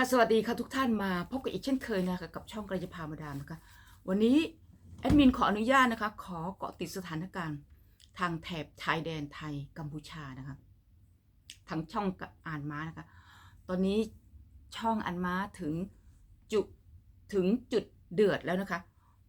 ค่ะสวัสดีค่ะทุกท่านมาพบกันอีกเช่นเคยนะคะกับช่องกระยาพามาดามนะคะวันนี้แอดมินขออนุญาตนะคะขอเกาะติดสถานการณ์ ทางแถบชายแดนไทยกัมพูชานะคะทางช่องกับอ่านม้านะคะตอนนี้ช่องอ่านม้าถึงจุดถึงจุดเดือดแล้วนะคะ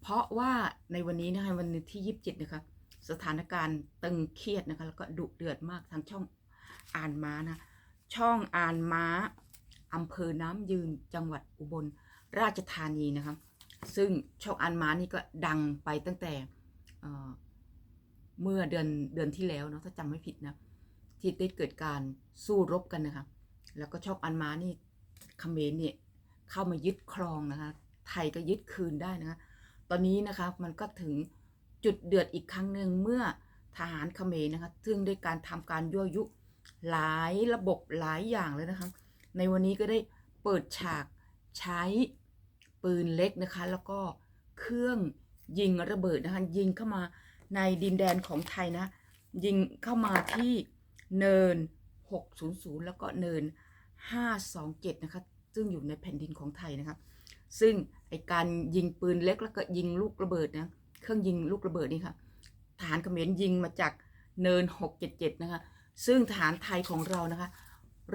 เพราะว่าในวันนี้นะคะวันที่27นะคะสถานการณ์ตึงเครียดนะคะแล้วก็ดุเดือดมากทางช่องอ่านม้านะช่องอ่านม้า อำเภอน้ำยืนจังหวัดอุบลราชธานีนะคะซึ่งช่องอ่านมานี่ก็ดังไปตั้งแต่เเมื่อเดือนเดือนที่แล้วเนาะถ้าจำไม่ผิดนะที่ได้เกิดการสู้รบกันนะคะแล้วก็ช่องอ่านมานี่เขมรเนี่ยเข้ามายึดครองนะคะไทยก็ยึดคืนได้นะคะตอนนี้นะคะมันก็ถึงจุดเดือดอีกครั้งหนึ่งเมื่อทหารเขมรนะคะซึ่งด้วยการทำการยั่วยุหลายระบบหลายอย่างเลยนะคะ ในวันนี้ก็ได้เปิดฉากใช้ปืนเล็กนะคะ แล้วก็เครื่องยิงระเบิดนะคะ ยิงเข้ามาในดินแดนของไทยนะ ยิงเข้ามาที่เนิน 600 แล้วก็เนิน 527 นะคะ ซึ่งอยู่ในแผ่นดินของไทยนะคะ ซึ่งไอการยิงปืนเล็กแล้วก็ยิงลูกระเบิดนะ เครื่องยิงลูกระเบิดนี่ค่ะทหารเขมรยิงมาจากเนิน 677 นะคะ ซึ่งทหารไทยของเรานะคะ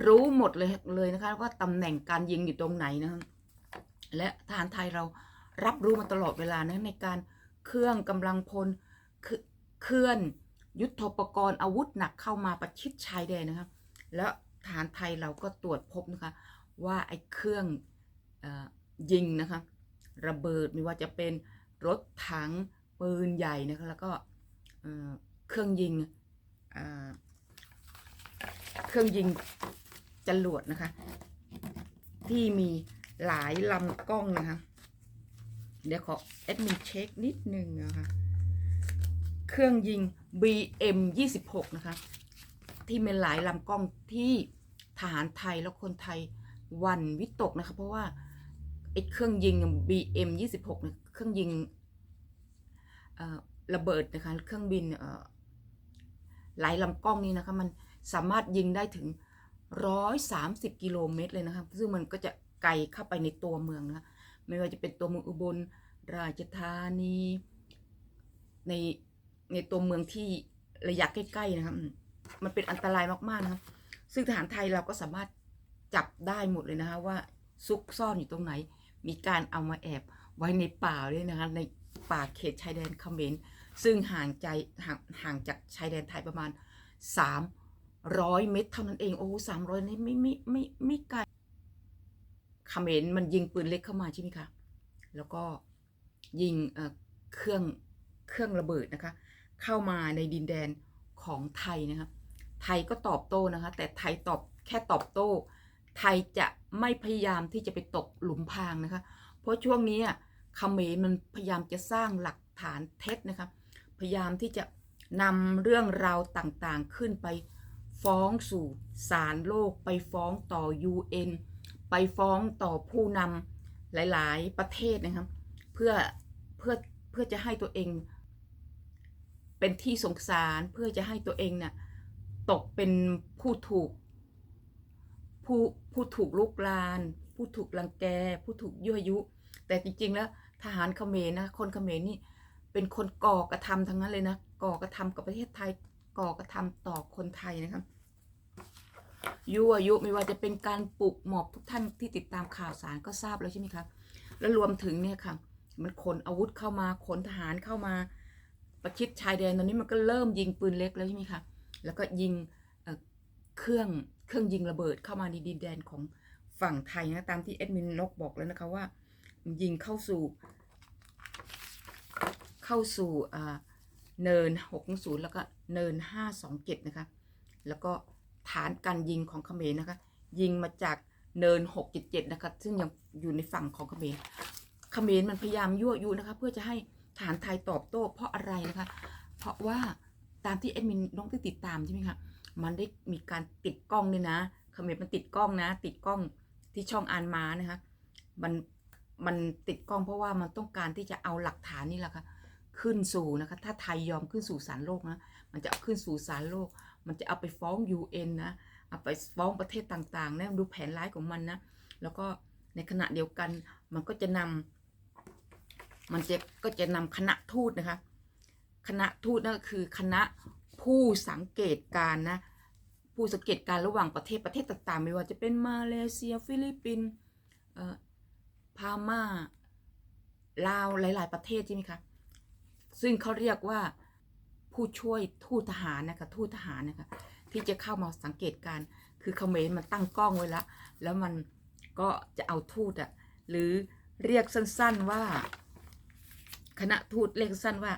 รู้หมดเลยเลยนะคะ ว่าตำแหน่งการยิงอยู่ตรงไหนนะคะและทหารไทยเรารับรู้มาตลอดเวลานะในการเครื่องกำลังพลเคเคลื่อนยุทธปกรณ์อาวุธหนักเข้ามาประชิดชายแดนนะคะแล้วทหารไทยเราก็ตรวจพบนะคะว่าไอ้เครื่องอยิงนะคะระเบิดไม่ว่าจะเป็นรถถังปืนใหญ่นะคะแล้วก็เครื่องยิงเครื่องยิง จรวดนะคะ ที่มีหลายลำกล้องนะคะ เดี๋ยวขอแอดมินเช็คนิดนึงนะคะ เครื่องยิง BM 26นะคะ ที่มีหลายลำกล้องที่ทหารไทยแล้วคนไทยวันวิตกนะคะ เพราะว่าไอ้เครื่องยิง BM 26เนี่ยเครื่องยิงระเบิดนะคะ เครื่องบินหลายลำกล้องนี้นะคะ มันสามารถยิงได้ถึง 130 กิโลเมตรเลยนะคะ ซึ่งมันก็จะไกลเข้าไปในตัวเมืองนะไม่ว่าจะเป็นตัวเมืองอุบลราชธานีในในตัวเมืองที่ระยะใกล้ๆนะครับ มันเป็นอันตรายมากๆนะครับ ซึ่งทหารไทยเราก็สามารถจับได้หมดเลยนะคะว่าซุกซ่อนอยู่ตรงไหน มีการเอามาแอบไว้ในป่าด้วยนะคะ ในป่าเขตชายแดนเขมรซึ่งห่างใจห่างห่างจากชายแดนไทยประมาณ 300เมตรเท่านั้นเองโอ้สามร้อยนี่ไม่ไม่ไม่ไม่ไกลเขมรมันยิงปืนเล็กเข้ามาใช่ไหมคะแล้วก็ยิงเครื่องเครื่องระเบิดนะคะ เข้ามาในดินแดนของไทยนะคะไทยก็ตอบโต้นะคะ แต่ไทยตอบแค่ตอบโต้ ไทยจะไม่พยายามที่จะไปตกหลุมพรางนะคะ เพราะช่วงนี้อะเขมรมันพยายามจะสร้างหลักฐานเท็จนะคะพยายามที่จะนำเรื่องราวต่างๆขึ้นไป ฟ้องสู่ศาลโลกไปฟ้องต่อ UN ไปฟ้องต่อผู้นำหลาย ๆ ประเทศนะครับ เพื่อเพื่อเพื่อจะให้ตัวเองเป็นที่สงสารเพื่อจะให้ตัวเองเนี่ยตกเป็นผู้ถูกผู้ผู้ถูกลุกลาน ผู้ถูกลังแก ผู้ถูกยั่วยุ แต่จริง ๆ แล้วทหารเขมรนะคนเขมรนี่เป็นคนก่อกระทำทั้งนั้นเลยนะก่อกระทำกับประเทศไทย ก่อกระทำต่อคนไทยนะครับยั่วยุไม่ว่าจะเป็นการปลุกหมอบทุกท่านที่ติดตามข่าวสารก็ทราบแล้วใช่ไหมคะแล้วรวมถึงเนี่ยค่ะ มันขนอาวุธเข้ามาขนทหารเข้ามาประชิดชายแดนตอนนี้มันก็เริ่มยิงปืนเล็กแล้วใช่ไหมคะแล้วก็ยิงเเครื่องเครื่องยิงระเบิดเข้ามาในดินแดนของฝั่งไทยนะตามที่แอดมินนกบอกแล้วนะคะว่ายิงเข้าสู่ เข้าสู่อ่า เนิน 60 แล้วก็เนิน 527 นะคะ แล้วก็ฐานการยิงของเขมรนะคะ ยิงมาจากเนิน 677 นะคะ ซึ่งยังอยู่ในฝั่งของเขมร เขมรมันพยายามยั่วยุนะคะ เพื่อจะให้ฐานไทยตอบโต้ เพราะอะไรนะคะ เพราะว่าตามที่แอดมินน้องได้ติดตามใช่ไหมคะ มันได้มีการติดกล้องด้วยนะ เขมรมันติดกล้องนะ ติดกล้องที่ช่องอานมานะคะ มัน มันติดกล้องเพราะว่ามันต้องการที่จะเอาหลักฐานนี่แหละค่ะ ขึ้นสู่นะคะ ถ้าไทยยอมขึ้นสู่ศาลโลกนะ มันจะเอาขึ้นสู่ศาลโลก มันจะเอาไปฟ้อง UN นะเอาไปฟ้องประเทศต่างๆนะดูแผนร้ายของมันนะ แล้วก็ในขณะเดียวกันมันก็จะนำมันจะก็จะนำคณะทูตนะคะ คณะทูตนั่นก็คือคณะผู้สังเกตการณ์นะ ผู้สังเกตการณ์ระหว่างประเทศประเทศต่างๆ ไม่ว่าจะเป็นมาเลเซีย ฟิลิปปินส์เอ่อพม่าลาวหลาย ๆ ประเทศใช่ไหมคะ ซึ่งเขาเรียกว่าผู้ช่วยทูตทหารนะคะทูตทหารนะคะที่จะเข้ามาสังเกตการ คือเขมรมันตั้งกล้องไว้แล้ว แล้วมันก็จะเอาทูตอะหรือเรียกสั้นๆว่า คณะทูตเรียกสั้นว่า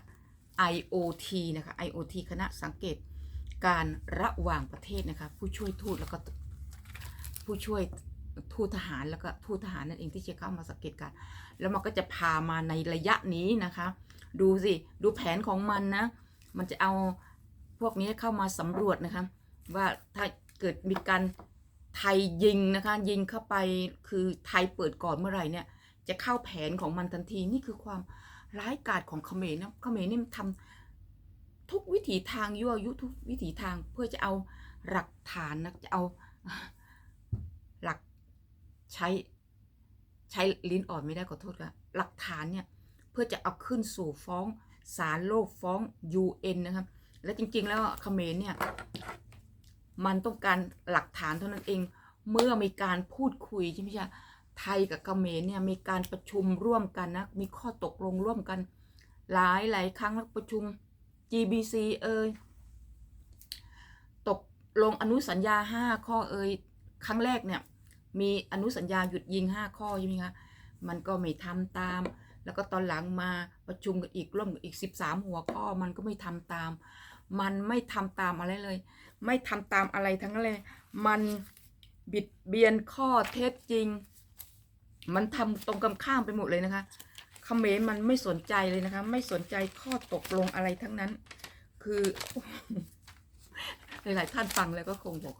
IOT นะคะ IOT คณะสังเกตการระหว่างประเทศนะคะ ผู้ช่วยทูตแล้วก็ผู้ช่วย ทูตทหารแล้วก็ทูตทหารนั่นเองที่จะเข้ามาสังเกตการแล้วมันก็จะพามาในระยะนี้นะคะ ดูสิดูแผนของมันนะ มันจะเอาพวกนี้เข้ามาสำรวจนะคะ ว่าถ้าเกิดมีการไทยยิงนะคะ ยิงเข้าไปคือไทยเปิดก่อนเมื่อไหร่เนี่ย จะเข้าแผนของมันทันทีนี่คือความร้ายกาจของเขมรนะเขมรนี่ทำทุกวิถีทางยั่วยุทุกวิถีทางเพื่อจะเอาหลักฐานนะจะเอา ใช้ใช้ลิ้นอ่อนไม่ได้ขอโทษค่ะหลักฐานเนี่ยเพื่อจะเอาขึ้นสู่ฟ้องศาลโลกฟ้อง UN นะครับ และจริงๆ แล้วเขมรเนี่ยมันต้องการหลักฐานเท่านั้นเอง เมื่อมีการพูดคุยใช่ไหมจ๊ะไทยกับเขมรเนี่ยมีการประชุมร่วมกันนะมีข้อตกลงร่วมกัน หลายหลายครั้งแล้วประชุม GBC เอ่ยตกลงอนุสัญญา 5 ข้อเอ่ยครั้งแรกเนี่ย มีอนุสัญญาหยุดยิง 5 ข้อใช่ไหมคะ มันก็ไม่ทำตาม แล้วก็ตอนหลังมาประชุมกันอีกร่วมกันอีก 13 หัวข้อมันก็ไม่ทำตาม มันไม่ทำตามอะไรเลย ไม่ทำตามอะไรทั้งนั้นเลย มันบิดเบียนข้อเท็จจริง มันทำตรงกันข้ามไปหมดเลยนะคะเขมรมันไม่สนใจเลยนะคะ ไม่สนใจข้อตกลงอะไรทั้งนั้น คือหลาย ๆ ท่านฟังแล้วก็คงบอก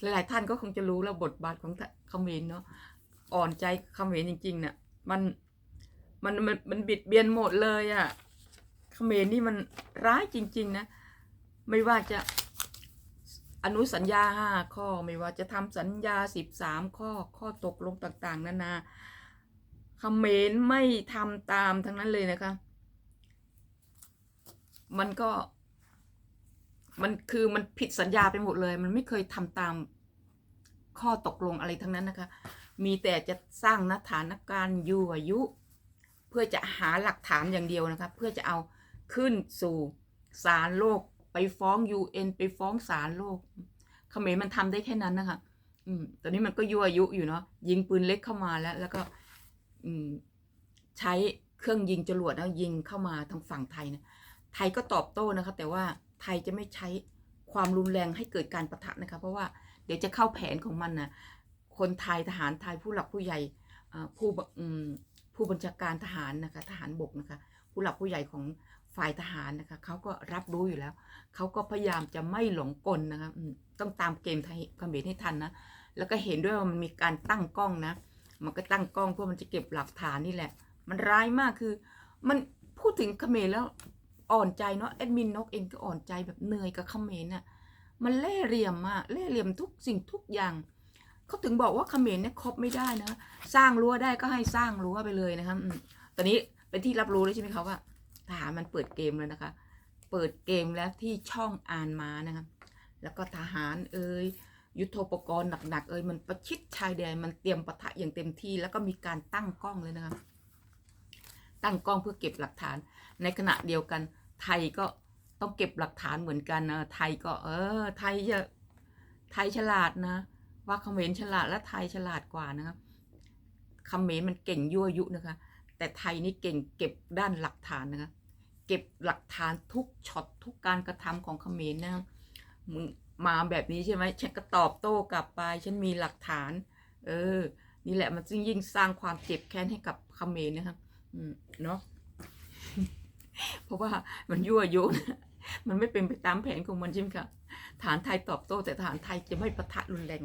หลายๆท่านก็คงจะรู้แล้วบทบาทของเขมรเนาะอ่อนใจเขมรจริงๆเนี่ยมันมันมันมันบิดเบียนหมดเลยอะ่ะเขมรนี่มันร้ายจริง ๆ นะ ไม่ว่าจะอนุสัญญาห้าข้อไม่ว่าจะทำสัญญาสิบสามข้อข้อตกลงต่างๆ นานาเขมรไม่ทำตามทั้งนั้นเลยนะคะ มันก็ มันคือมันผิดสัญญาไปหมดเลย มันไม่เคยทำตามข้อตกลงอะไรทั้งนั้นนะคะ มีแต่จะสร้างนัฐานการณ์ยั่วยุ เพื่อจะหาหลักฐานอย่างเดียวนะคะ เพื่อจะเอาขึ้นสู่ศาลโลก ไปฟ้อง UN ไปฟ้องศาลโลกเขมรมันทำได้แค่นั้นนะคะอืมตอนนี้มันก็ยั่วยุอยู่เนาะยิงปืนเล็กเข้ามาแล้ว แล้วก็อืมใช้เครื่องยิงจรวดแล้วยิงเข้ามาทางฝั่งไทยนะไทยก็ตอบโต้นะคะ แต่ว่า ไทยจะไม่ใช้ความรุนแรงให้เกิดการประทะนะคะ เพราะว่าเดี๋ยวจะเข้าแผนของมันนะคนไทยทหารไทยผู้หลักผู้ใหญ่ผู้ผู้บัญชาการทหารนะคะทหารบกนะคะผู้หลักผู้ใหญ่ของฝ่ายทหารนะคะเขาก็รับรู้อยู่แล้วเขาก็พยายามจะไม่หลงกลนะคะต้องตามเกมไทยเขมรให้ทันนะแล้วก็เห็นด้วยว่ามันมีการตั้งกล้องนะ มันก็ตั้งกล้องเพื่อมันจะเก็บหลักฐานนี่แหละ มันร้ายมากคือ มันพูดถึงเขมรแล้ว อ่อนใจเนาะแอดมินนกเองก็อ่อนใจแบบเหนื่อยกับเขมรน่ะมันเล่เหลี่ยมมากเล่เหลี่ยมทุกสิ่งทุกอย่างเขาถึงบอกว่าเขมรเนี่ยคบไม่ได้นะสร้างรั้วได้ก็ให้สร้างรั้วไปเลยนะครับตอนนี้เป็นที่รับรู้แล้วใช่ไหมคะว่าทหารมันเปิดเกมแล้วนะคะ เปิดเกมแล้วที่ช่องอ่านมานะครับแล้วก็ทหารเอ่ยยุทโธปกรณ์หนักๆเอ่ยมันประชิดชายแดนมันเตรียมปะทะอย่างเต็มที่ แล้วก็มีการตั้งกล้องเลยนะครับ ตั้งกล้องเพื่อเก็บหลักฐาน ในขณะเดียวกัน ไทยก็ต้องเก็บหลักฐานเหมือนกันนะไทยก็ เออ ไทยจะไทยฉลาดนะ ว่าเขมรฉลาดและไทยฉลาดกว่านะครับเขมรมันเก่งยั่วยุนะคะ แต่ไทยนี่เก่งเก็บด้านหลักฐานนะคะเก็บหลักฐานทุกช็อตทุกการกระทำของเขมรนะมึงมาแบบนี้ใช่ไหมฉันก็ตอบโต้กลับไป ฉันมีหลักฐาน เออ นี่แหละมันจึงยิ่งสร้างความเจ็บแค้นให้กับเขมรนะครับ เนาะเพราะว่ามันยั่วยุนะมันไม่เป็นไปตามแผนของมันใช่ไหมคะฐานไทยตอบโต้ แต่ฐานไทยจะไม่ประทะรุนแรง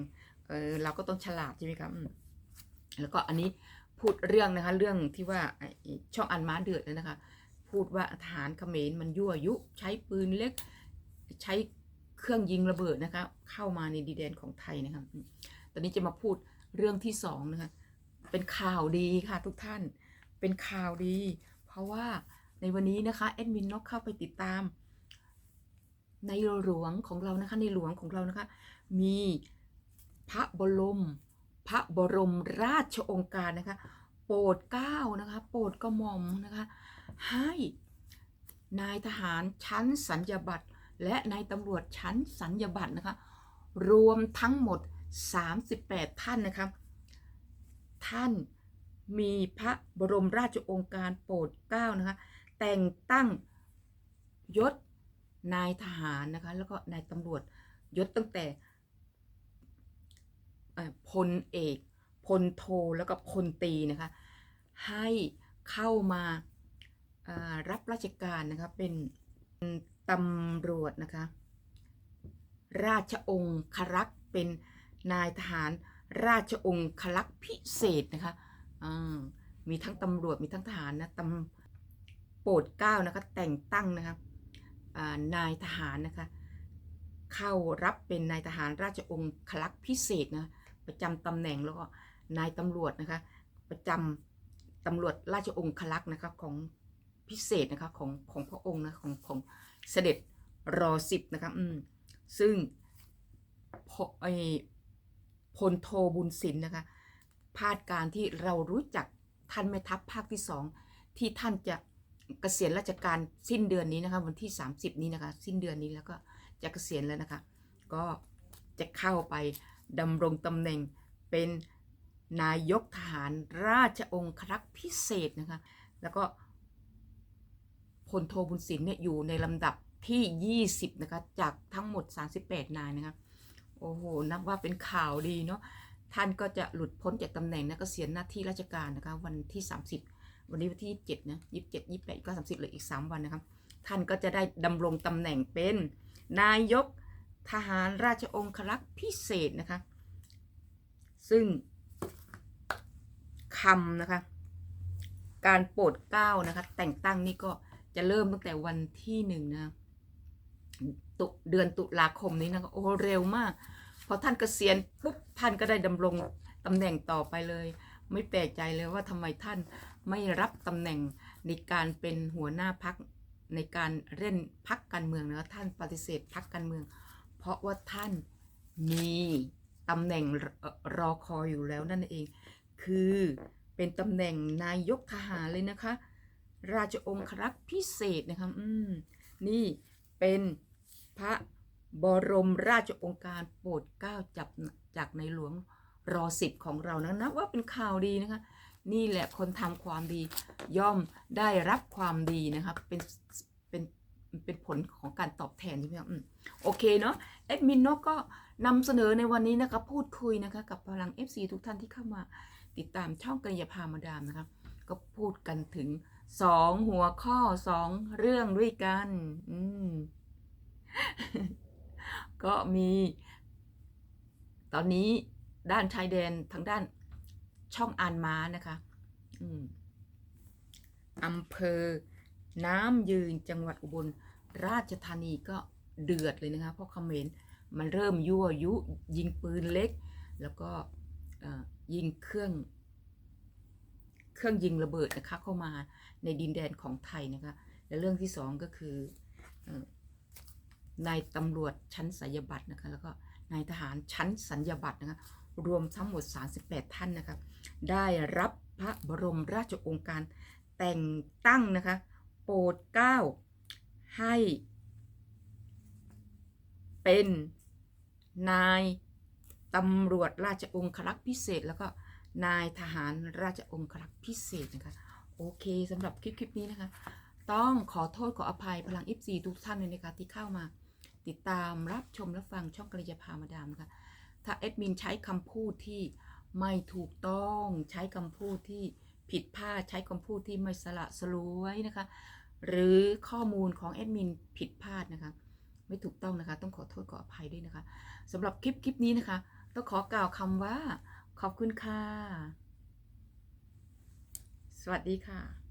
เออเราก็ต้องฉลาดใช่ไหมครับแล้วก็อันนี้พูดเรื่องนะคะ เรื่องที่ว่าช่องอันม้าเดือดนะคะ พูดว่าทหารเขมรมันยั่วยุ ใช้ปืนเล็ก ใช้เครื่องยิงระเบิดนะคะ เข้ามาในดินแดนของไทยนะครับตอนนี้จะมาพูดเรื่องที่สองนะคะ เป็นข่าวดีค่ะทุกท่าน เป็นข่าวดี เพราะว่าในวันนี้นะคะแอดมินนกเข้าไปติดตาม ในหลวงของเรานะคะในหลวงของเรานะคะ มีพระบรม พระบรมราชองค์การนะคะ โปรดเกล้านะคะ โปรดกระหม่อมนะคะ ให้นายทหารชั้นสัญญาบัตรและนายตำรวจชั้นสัญญาบัตรนะคะ รวมทั้งหมด 38 ท่านนะคะ ท่าน มีพระบรมราชโองการโปรดเกล้านะคะ แต่งตั้งยศนายทหารนะคะ แล้วก็นายตำรวจยศตั้งแต่พลเอกพลโทแล้วก็พลตรีนะคะ ให้เข้ามารับราชการนะคะ เป็นตำรวจนะคะ ราชองครักษ์เป็นนายทหารราชองครักษ์พิเศษนะคะ มีทั้งตำรวจมีทั้งทหารนะตำโปรดเกล้านะคะแต่งตั้งนะคะนายทหารนะคะเข้ารับเป็นนายทหารราชองครักพิเศษนะประจำตำแหน่งแล้วก็นายตำรวจนะคะประจำตำรวจราชองครักนะคะของพิเศษนะคะของของพระองค์นะของของเสด็จรอสิบนะคะอืมซึ่งพไอพลโทบุญสินนะคะ พาดการที่เรารู้จักท่านแม่ทัพภาคที่สองที่ท่านจะเกษียณราชการสิ้นเดือนนี้นะคะวันที่ 30 นี้นะคะ สิ้นเดือนนี้แล้วก็จะเกษียณแล้วนะคะ ก็จะเข้าไปดำรงตำแหน่งเป็นนายกทหารราชองครักษ์พิเศษนะคะแล้วก็พลโทบุญสินเนี่ยอยู่ในลำดับที่ 20 นะคะ จากทั้งหมด 38 นายนะคะ โอ้โห นับว่าเป็นข่าวดีเนาะ ท่านก็จะหลุดพ้นจากตำแหน่งนะเกษียหน้าที่ราชการนะคะวันที่ 30 วันนี้วันที่ 27นะ27 28ก็30เหลืออีก 3 วันนะครับ ท่านก็จะได้ดำรงตำแหน่งเป็นนายกทหารราชองครักษ์พิเศษนะคะ ซึ่งคำนะคะ การโปรดเกล้านะคะ แต่งตั้งนี่ก็จะเริ่มตั้งแต่วันที่หนึ่งนะตุเดือนตุลาคมนี้นะคะโอ้เร็วมาก พอท่านเกษียณปุ๊บท่านก็ได้ดำรงตำแหน่งต่อไปเลย ไม่แปลกใจเลยว่าทำไมท่านไม่รับตำแหน่งในการเป็นหัวหน้าพักในการเล่นพักการเมืองนะคะท่านปฏิเสธพักการเมือง เพราะว่าท่านมีตำแหน่งรรอคอยอยู่แล้วนั่นเอง คือเป็นตำแหน่งนายกทหารเลยนะคะ ราชองครักษ์พิเศษนะคะอืมนี่เป็นพระ บรมราชองค์การโปรดเกล้าจับจากในหลวงรอสิบของเรานะนับว่าเป็นข่าวดีนะคะ นี่แหละคนทำความดีย่อมได้รับความดีนะคะเป็นเป็นเป็นผลของการตอบแทนใช่ไหมครับโอเคเนาะแอดมินเนาะก็นำเสนอในวันนี้นะคะพูดคุยนะคะกับพลัง FC ทุกท่านที่เข้ามาติดตามช่องกระยาพามาดามนะคะก็พูดกันถึงสองหัวข้อสองเรื่องด้วยกัน อืม ก็มี ตอนนี้ด้านชายแดนทางด้านช่องอานม้านะคะอืมอำเภอ น้ำยืนจังหวัดอุบลราชธานีก็เดือดเลยนะคะ เพราะเขมรมันเริ่มยั่วยุ ยิงปืนเล็ก แล้วก็ยิงเครื่อง เครื่องยิงระเบิดนะคะเข้ามาในดินแดนของไทยนะคะ และเรื่องที่สองก็คืออ นายตำรวจชั้นสัญญาบัตรนะคะแล้วก็นายทหารชั้นสัญญาบัตรนะคะรวมทั้งหมด 38 ท่านนะคะได้รับพระบรมราชโองการแต่งตั้งนะคะโปรดเกล้าให้ เป็นนายตำรวจราชองครักษ์พิเศษ แล้วก็นายทหารราชองครักษ์พิเศษนะคะโอเคสำหรับคลิปคลิปนี้นะคะ ต้องขอโทษขออภัยพลัง FC ทุกท่านเลยนะคะที่เข้ามา ติดตามรับชมและฟังช่องกระยาพามาดามนะคะถ้าแอดมินใช้คำพูดที่ไม่ถูกต้องใช้คำพูดที่ผิดพลาดใช้คำพูดที่ไม่สละสลวยนะคะ หรือข้อมูลของแอดมินผิดพลาดนะคะ ไม่ถูกต้องนะคะ ต้องขอโทษขออภัยด้วยนะคะสำหรับคลิปคลิปนี้นะคะ ต้องขอกล่าวคำว่า ขอบคุณค่ะ สวัสดีค่ะ